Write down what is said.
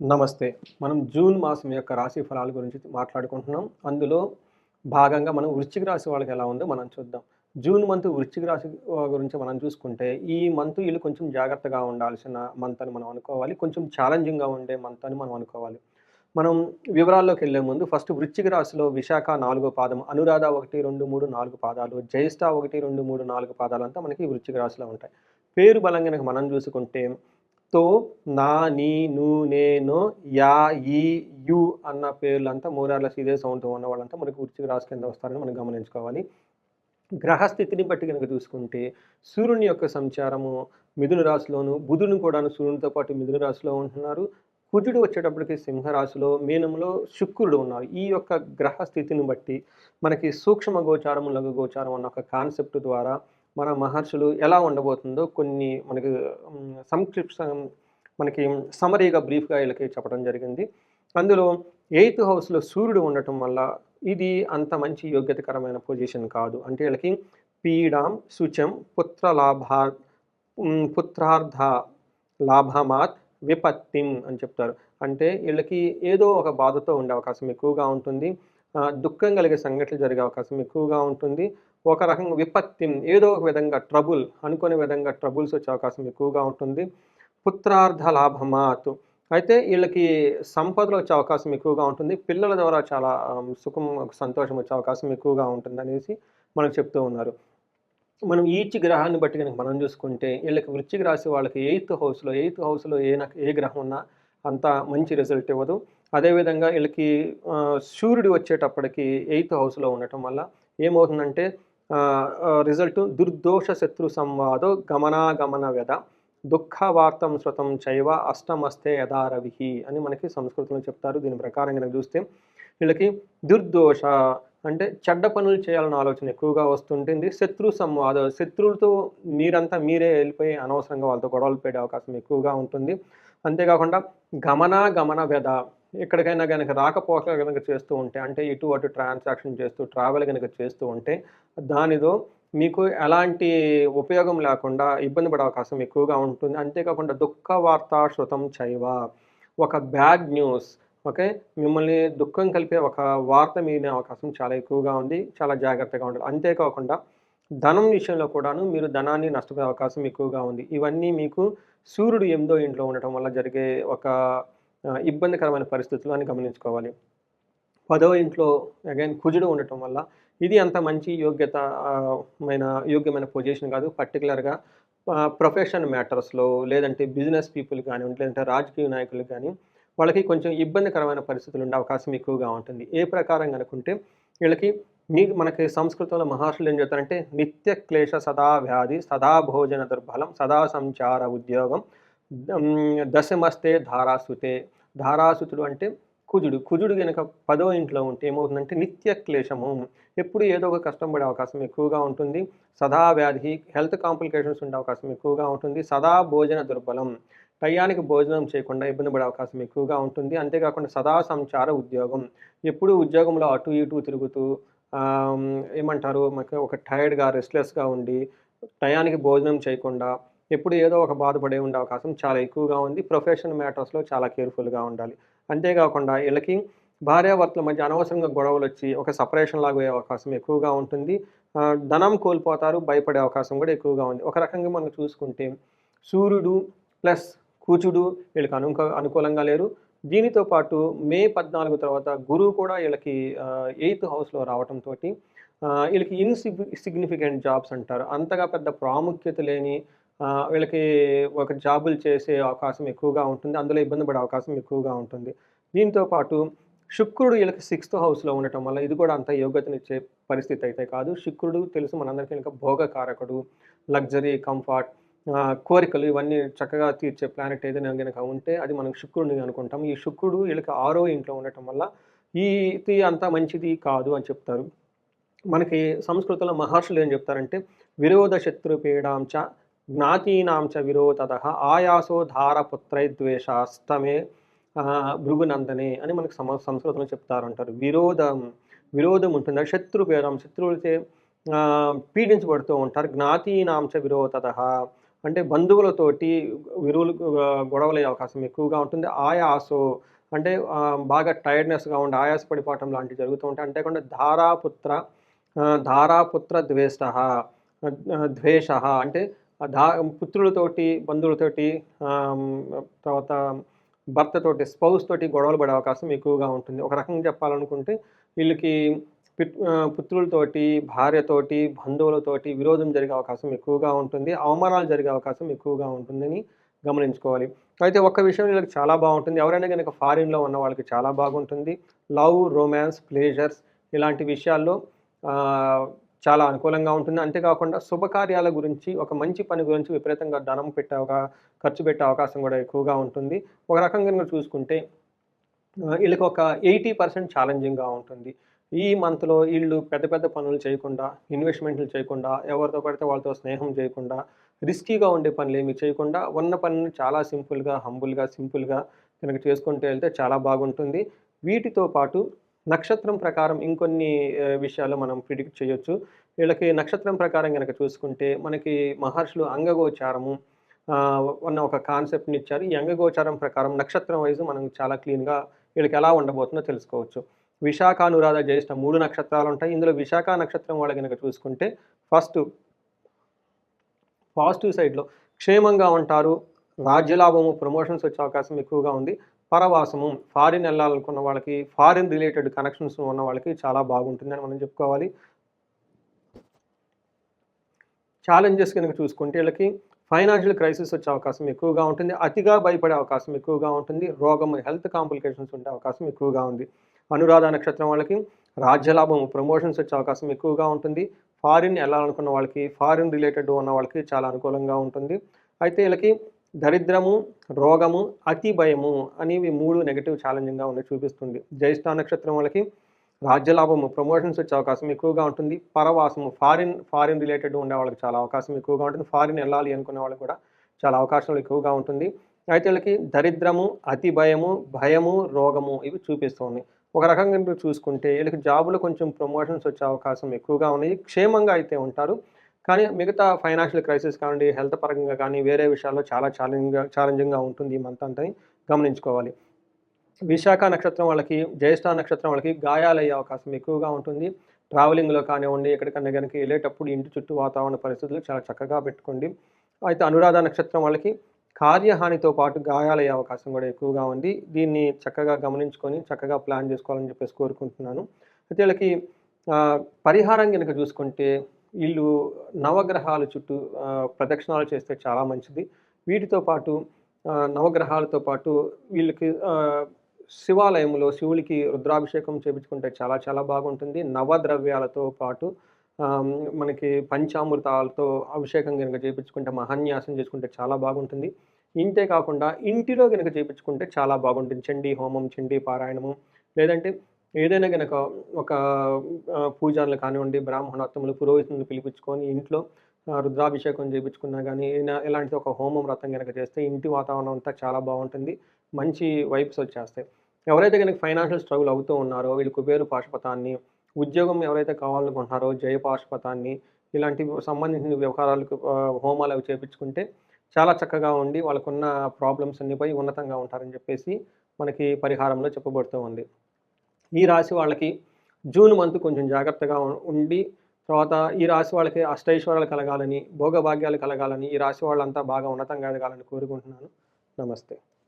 నమస్తే. మనం జూన్ మాసం యొక్క రాశి ఫలాల గురించి మాట్లాడుకుంటున్నాం. అందులో భాగంగా మనం వృశ్చిక రాశి వాళ్ళకి ఎలా ఉందో మనం చూద్దాం. జూన్ మంత్ వృశ్చిక రాశి గురించి మనం చూసుకుంటే ఈ మంత్ వీళ్ళు కొంచెం జాగ్రత్తగా ఉండాల్సిన మంత్ అని మనం అనుకోవాలి. కొంచెం ఛాలెంజింగ్గా ఉండే మంత్ అని మనం అనుకోవాలి. మనం వివరాల్లోకి వెళ్ళే ముందు ఫస్ట్ వృశ్చిక రాశిలో విశాఖ నాలుగో పాదం అనురాధ ఒకటి రెండు మూడు నాలుగు పాదాలు జ్యేష్ఠ ఒకటి రెండు మూడు నాలుగు పాదాలు అంతా మనకి వృశ్చిక రాశిలో ఉంటాయి. పేరు బలంగా మనం చూసుకుంటే తో నా నీ ను నేను యా ఈ యు అన్న పేర్లంతా మూరార్లస్ ఇదే సౌండ్ ఉన్న వాళ్ళంతా మనకి వృశ్చిక రాశి కింద వస్తారని మనం గమనించుకోవాలి. గ్రహస్థితిని బట్టి కనుక చూసుకుంటే సూర్యుని యొక్క సంచారము మిథున రాశిలోను బుధుని కూడా సూర్యునితో పాటు మిథున రాశిలో ఉంటున్నారు. కుజుడు వచ్చేటప్పటికి సింహరాశిలో మీనంలో శుక్రుడు ఉన్నారు. ఈ యొక్క గ్రహ స్థితిని బట్టి మనకి సూక్ష్మ గోచారము లఘు గోచారం అన్న ఒక కాన్సెప్ట్ ద్వారా మన మహర్షులు ఎలా ఉండబోతుందో కొన్ని మనకి సంక్షిప్త మనకి సమరీగా బ్రీఫ్గా వీళ్ళకి చెప్పడం జరిగింది. అందులో ఎయిత్ హౌస్లో సూర్యుడు ఉండటం వల్ల ఇది అంత మంచి యోగ్యతకరమైన పొజిషన్ కాదు. అంటే వీళ్ళకి పీడాం శుచం పుత్ర లాభా పుత్రార్థ లాభమాత్ విపత్తిం అని చెప్తారు. అంటే వీళ్ళకి ఏదో ఒక బాధతో ఉండే అవకాశం ఎక్కువగా ఉంటుంది. దుఃఖం కలిగే సంఘటనలు జరిగే అవకాశం ఎక్కువగా ఉంటుంది. ఒక రకంగా విపత్తి ఏదో ఒక విధంగా ట్రబుల్ అనుకునే విధంగా ట్రబుల్స్ వచ్చే అవకాశం ఎక్కువగా ఉంటుంది. పుత్రార్థ లాభమాత్ అయితే వీళ్ళకి సంపదలు వచ్చే అవకాశం ఎక్కువగా ఉంటుంది. పిల్లల ద్వారా చాలా సుఖం సంతోషం వచ్చే అవకాశం ఎక్కువగా ఉంటుంది అనేసి మనకు చెప్తూ ఉన్నారు. మనం ఈచ్ గ్రహాన్ని బట్టి కనుక మనం చూసుకుంటే వీళ్ళకి వృశ్చిక రాశి వాళ్ళకి ఎయిత్ హౌస్లో ఎయిత్ హౌస్లో ఏ ఏ గ్రహం ఉన్నా అంత మంచి రిజల్ట్ ఇవ్వదు. అదేవిధంగా వీళ్ళకి సూర్యుడు వచ్చేటప్పటికి ఎయిత్ హౌస్లో ఉండటం వల్ల ఏమవుతుందంటే రిజల్ట్ దుర్దోష శత్రు సంవాదో గమనాగమన వ్యధ. దుఃఖవార్తం శృతం చైవ అష్టమస్తే యథారవిహి అని మనకి సంస్కృతంలో చెప్తారు. దీని ప్రకారం కనుక చూస్తే వీళ్ళకి దుర్దోష అంటే చెడ్డ పనులు చేయాలన్న ఆలోచన ఎక్కువగా వస్తుంటుంది. శత్రు సంవాద శత్రువులతో మీరంతా మీరే వెళ్ళిపోయి అనవసరంగా వాళ్ళతో గొడవలు పెట్టే అవకాశం ఎక్కువగా ఉంటుంది. అంతేకాకుండా గమన గమన వ్యధ. ఎక్కడికైనా కనుక రాకపోకలు కనుక చేస్తూ ఉంటే అంటే ఇటు అటు ట్రాన్సాక్షన్ చేస్తూ ట్రావెల్ కనుక చేస్తూ ఉంటే దానితో మీకు ఎలాంటి ఉపయోగం లేకుండా ఇబ్బంది పడే అవకాశం ఎక్కువగా ఉంటుంది. అంతేకాకుండా దుఃఖ వార్త శృతం చైవ. ఒక బ్యాడ్ న్యూస్ ఓకే? మిమ్మల్ని దుఃఖం కలిపే ఒక వార్త మీనే అవకాశం చాలా ఎక్కువగా ఉంది చాలా జాగ్రత్తగా ఉండాలి. అంతేకాకుండా ధనం విషయంలో కూడాను మీరు ధనాన్ని నష్టపోయే అవకాశం ఎక్కువగా ఉంది. ఇవన్నీ మీకు సూర్యుడు ఎనిమిదో ఇంట్లో ఉండటం వల్ల జరిగే ఒక ఇబ్బందికరమైన పరిస్థితులు అని గమనించుకోవాలి. పదవ ఇంట్లో అగైన్ కుజుడు ఉండటం వల్ల ఇది అంత మంచి యోగ్యత మైన యోగ్యమైన పొజిషన్ కాదు. పర్టికులర్గా ప్రొఫెషన్ మ్యాటర్స్లో లేదంటే బిజినెస్ పీపుల్ కానివ్వండి లేదంటే రాజకీయ నాయకులు కానీ వాళ్ళకి కొంచెం ఇబ్బందికరమైన పరిస్థితులు ఉండే అవకాశం ఎక్కువగా ఉంటుంది. ఏ ప్రకారం కనుకుంటే వీళ్ళకి మీ మనకి సంస్కృతంలో మహర్షులు ఏం చెప్తారంటే నిత్య క్లేశ సదా వ్యాధి సదా భోజన దుర్బలం సదా సంచార ఉద్యోగం దశమస్తే ధారాసుతే ధారాసుతుడు అంటే కుజుడు. కుజుడు కనుక పదో ఇంట్లో ఉంటే ఏమవుతుందంటే నిత్య క్లేశము. ఎప్పుడు ఏదో ఒక కష్టం పడే అవకాశం ఎక్కువగా ఉంటుంది. సదా వ్యాధి హెల్త్ కాంప్లికేషన్స్ ఉండే అవకాశం ఎక్కువగా ఉంటుంది. సదా భోజన దుర్బలం టయానికి భోజనం చేయకుండా ఇబ్బంది పడే అవకాశం ఎక్కువగా ఉంటుంది. అంతేకాకుండా సదా సంచార ఉద్యోగం. ఎప్పుడు ఉద్యోగంలో అటు ఇటు తిరుగుతూ ఏమంటారు? మాకు ఒక టైర్డ్గా రెస్ట్లెస్గా ఉండి టయానికి భోజనం చేయకుండా ఎప్పుడు ఏదో ఒక బాధపడే ఉండే అవకాశం చాలా ఎక్కువగా ఉంది. ప్రొఫెషన్ మ్యాటర్స్లో చాలా కేర్ఫుల్గా ఉండాలి. అంతేకాకుండా వీళ్ళకి భార్యాభర్తల మధ్య అనవసరంగా గొడవలు వచ్చి ఒక సపరేషన్ లాగా అయ్యే అవకాశం ఎక్కువగా ఉంటుంది. ధనం కోల్పోతారు భయపడే అవకాశం కూడా ఎక్కువగా ఉంది. ఒక రకంగా మనం చూసుకుంటే సూర్యుడు ప్లస్ కూచుడు వీళ్ళకి అనుక అనుకూలంగా లేరు. దీనితో పాటు మే పద్నాలుగు తర్వాత గురువు కూడా వీళ్ళకి ఎయిత్ హౌస్లో రావడంతో వీళ్ళకి ఇన్సిగ్ సిగ్నిఫికెంట్ జాబ్స్ అంటారు. అంతగా పెద్ద ప్రాముఖ్యత లేని వీళ్ళకి ఒక జాబులు చేసే అవకాశం ఎక్కువగా ఉంటుంది అందులో ఇబ్బంది పడే అవకాశం ఎక్కువగా ఉంటుంది. దీంతో పాటు శుక్రుడు వీళ్ళకి సిక్స్త్ హౌస్లో ఉండటం వల్ల ఇది కూడా అంత యోగ్యతనిచ్చే పరిస్థితి అయితే కాదు. శుక్రుడు తెలుసు మనందరికీ ఇంకా భోగకారకుడు లగ్జరీ కంఫర్ట్ కోరికలు ఇవన్నీ చక్కగా తీర్చే ప్లానెట్ ఏదైనా కనుక ఉంటే అది మనం శుక్రుడిని అనుకుంటాం. ఈ శుక్రుడు వీళ్ళకి ఆరో ఇంట్లో ఉండటం వల్ల ఈ ఇది అంత మంచిది కాదు అని చెప్తారు. మనకి సంస్కృతంలో మహర్షులు ఏం చెప్తారంటే విరోధ శత్రుపీడాం చ జ్ఞాతీనాం చ విరోధత ఆయాసో ధారపుత్రైద్వేషాస్తమే ఆ, భృగునందనే అని మనకు సమ సంస్కృతంలో చెప్తారంటారు. విరోధం విరోధం ఉంటుంది. శత్రు భేదం శత్రువులచే పీడించబడుతూ ఉంటారు. జ్ఞాతీనాంచ విరోధత అంటే బంధువులతోటి విరువులు గొడవలయ్యే అవకాశం ఎక్కువగా ఉంటుంది. ఆయాసో అంటే బాగా టైర్డ్నెస్గా ఉండి ఆయాసపడిపోవటం లాంటివి జరుగుతూ ఉంటాయి. అంతేకాకుండా ధారాపుత్ర ధారాపుత్ర ద్వేష ద్వేష అంటే దా పుత్రులతోటి బంధువులతోటి తర్వాత భర్తతోటి స్పౌస్ తోటి గొడవలు పడే అవకాశం ఎక్కువగా ఉంటుంది. ఒక రకంగా చెప్పాలనుకుంటే వీళ్ళకి పిత్- పుత్రులతోటి భార్యతోటి బంధువులతోటి విరోధం జరిగే అవకాశం ఎక్కువగా ఉంటుంది. అవమానాలు జరిగే అవకాశం ఎక్కువగా ఉంటుందని గమనించుకోవాలి. అయితే ఒక్క విషయం వీళ్ళకి చాలా బాగుంటుంది. ఎవరైనా కనుక ఫారిన్లో ఉన్న వాళ్ళకి చాలా బాగుంటుంది. లవ్ రొమాన్స్ ప్లేజర్స్ ఇలాంటి విషయాల్లో చాలా అనుకూలంగా ఉంటుంది. అంతేకాకుండా శుభకార్యాల గురించి ఒక మంచి పని గురించి విపరీతంగా ధనం పెట్టే ఒక ఖర్చు పెట్టే అవకాశం కూడా ఎక్కువగా ఉంటుంది. ఒక రకంగా కనుక చూసుకుంటే వీళ్ళకి ఒక ఎయిటీ పర్సెంట్ ఛాలెంజింగ్గా ఉంటుంది. ఈ మంత్లో వీళ్ళు పెద్ద పెద్ద పనులు చేయకుండా ఇన్వెస్ట్మెంట్లు చేయకుండా ఎవరితో పడితే వాళ్ళతో స్నేహం చేయకుండా రిస్కీగా ఉండే పనులు ఏమి చేయకుండా ఉన్న పనిని చాలా సింపుల్గా హంబుల్గా సింపుల్గా కనుక చేసుకుంటూ వెళ్తే చాలా బాగుంటుంది. వీటితో పాటు నక్షత్రం ప్రకారం ఇంకొన్ని విషయాలు మనం ప్రిడిక్ట్ చేయొచ్చు. వీళ్ళకి నక్షత్రం ప్రకారం కనుక చూసుకుంటే మనకి మహర్షులు అంగగోచారము అన్న ఉన్న ఒక కాన్సెప్ట్ని ఇచ్చారు ఈ అంగగోచారం ప్రకారం నక్షత్రం వైజ్ మనం చాలా క్లీన్గా వీళ్ళకి ఎలా ఉండబోతుందో తెలుసుకోవచ్చు. విశాఖ అనురాధ జ్యేష్ఠ మూడు నక్షత్రాలు ఉంటాయి. ఇందులో విశాఖ నక్షత్రం వాళ్ళు కనుక చూసుకుంటే ఫస్ట్ పాజిటివ్ సైడ్లో క్షేమంగా ఉంటారు. రాజ్యలాభము ప్రమోషన్స్ వచ్చే అవకాశం ఎక్కువగా ఉంది. పరవాసము ఫారిన్ వెళ్ళాలనుకున్న వాళ్ళకి ఫారిన్ రిలేటెడ్ కనెక్షన్స్ ఉన్న వాళ్ళకి చాలా బాగుంటుందని మనం చెప్పుకోవాలి. ఛాలెంజెస్ కనుక చూసుకుంటే వీళ్ళకి ఫైనాన్షియల్ క్రైసిస్ వచ్చే అవకాశం ఎక్కువగా ఉంటుంది. అతిగా భయపడే అవకాశం ఎక్కువగా ఉంటుంది. రోగం హెల్త్ కాంప్లికేషన్స్ ఉండే అవకాశం ఎక్కువగా ఉంది. అనురాధ నక్షత్రం వాళ్ళకి రాజ్యలాభం ప్రమోషన్స్ వచ్చే అవకాశం ఎక్కువగా ఉంటుంది. ఫారిన్ వెళ్ళాలనుకున్న వాళ్ళకి ఫారిన్ రిలేటెడ్ ఉన్న వాళ్ళకి చాలా అనుకూలంగా ఉంటుంది. అయితే వీళ్ళకి దరిద్రము రోగము అతి భయము అనేవి మూడు నెగిటివ్ ఛాలెంజింగ్గా ఉన్నాయి చూపిస్తుంది. జ్యేష్ఠ నక్షత్రం వాళ్ళకి రాజ్యలాభము ప్రమోషన్స్ వచ్చే అవకాశం ఎక్కువగా ఉంటుంది. పరవాసము ఫారిన్ ఫారిన్ రిలేటెడ్ ఉండే వాళ్ళకి చాలా అవకాశం ఎక్కువగా ఉంటుంది. ఫారిన్ వెళ్ళాలి అనుకునే వాళ్ళకి కూడా చాలా అవకాశాలు ఎక్కువగా ఉంటుంది. అయితే వీళ్ళకి దరిద్రము అతి భయము భయము రోగము ఇవి చూపిస్తుంది ఒక రకంగా చూసుకుంటే వీళ్ళకి జాబులో కొంచెం ప్రమోషన్స్ వచ్చే అవకాశం ఎక్కువగా ఉన్నాయి. క్షేమంగా అయితే ఉంటారు. కానీ మిగతా ఫైనాన్షియల్ క్రైసిస్ కానివ్వండి హెల్త్ పరంగా కానీ వేరే విషయాల్లో చాలా ఛాలెంజ్ ఛాలెంజింగ్గా ఉంటుంది ఈ మంత్ అంతని గమనించుకోవాలి. విశాఖ నక్షత్రం వాళ్ళకి జ్యేష్ఠ నక్షత్రం వాళ్ళకి గాయాలయ్యే అవకాశం ఎక్కువగా ఉంటుంది. ట్రావెలింగ్లో కానివ్వండి ఎక్కడికన్నా కనుక వెళ్ళేటప్పుడు ఇంటి చుట్టూ వాతావరణ పరిస్థితులు చాలా చక్కగా పెట్టుకోండి. అయితే అనురాధ నక్షత్రం వాళ్ళకి కార్యహానితో పాటు గాయాలయ్యే అవకాశం కూడా ఎక్కువగా ఉంది. దీన్ని చక్కగా గమనించుకొని చక్కగా ప్లాన్ చేసుకోవాలని చెప్పేసి కోరుకుంటున్నాను. అయితే వీళ్ళకి పరిహారం కనుక చూసుకుంటే వీళ్ళు నవగ్రహాల చుట్టూ ప్రదక్షిణాలు చేస్తే చాలా మంచిది. వీటితో పాటు నవగ్రహాలతో పాటు వీళ్ళకి శివాలయంలో శివుడికి రుద్రాభిషేకం చేపించుకుంటే చాలా చాలా బాగుంటుంది. నవద్రవ్యాలతో పాటు మనకి పంచామృతాలతో అభిషేకం కనుక చేయించుకుంటే మహాన్యాసం చేసుకుంటే చాలా బాగుంటుంది. ఇంతే కాకుండా ఇంటిలో కనుక చేయించుకుంటే చాలా బాగుంటుంది. చండీ హోమం చండీ పారాయణము లేదంటే ఏదైనా కనుక ఒక ఆ, పూజారులు కానివ్వండి బ్రాహ్మణోత్తములు పురోహితులను పిలిపించుకొని ఇంట్లో రుద్రాభిషేకం చేయించుకున్నా కానీ ఇలాంటి ఒక హోమం వ్రతం కనుక చేస్తే ఇంటి వాతావరణం అంతా చాలా బాగుంటుంది మంచి వైబ్స్ వచ్చేస్తాయి. ఎవరైతే కనుక ఫైనాన్షియల్ స్ట్రగుల్ అవుతూ ఉన్నారో వీళ్ళు కుబేరు పాశుపతాన్ని ఉద్యోగం ఎవరైతే కావాలనుకుంటున్నారో జయ పాశుపతాన్ని ఇలాంటి సంబంధించిన వ్యవహారాలకు హోమాలు అవి చేయించుకుంటే చాలా చక్కగా ఉండి వాళ్ళకున్న ప్రాబ్లమ్స్ అన్ని ఉన్నతంగా ఉంటారని చెప్పేసి మనకి పరిహారంలో చెప్పబడుతూ ఉంది. ఈ రాశి వాళ్ళకి జూన్ మంత్ కొంచెం జాగ్రత్తగా ఉండి తర్వాత ఈ రాశి వాళ్ళకి అష్టైశ్వర్యాలు కలగాలని భోగభాగ్యాలు కలగాలని ఈ రాశి వాళ్ళంతా బాగా ఉన్నతంగా ఎదగాలని కోరుకుంటున్నాను. నమస్తే.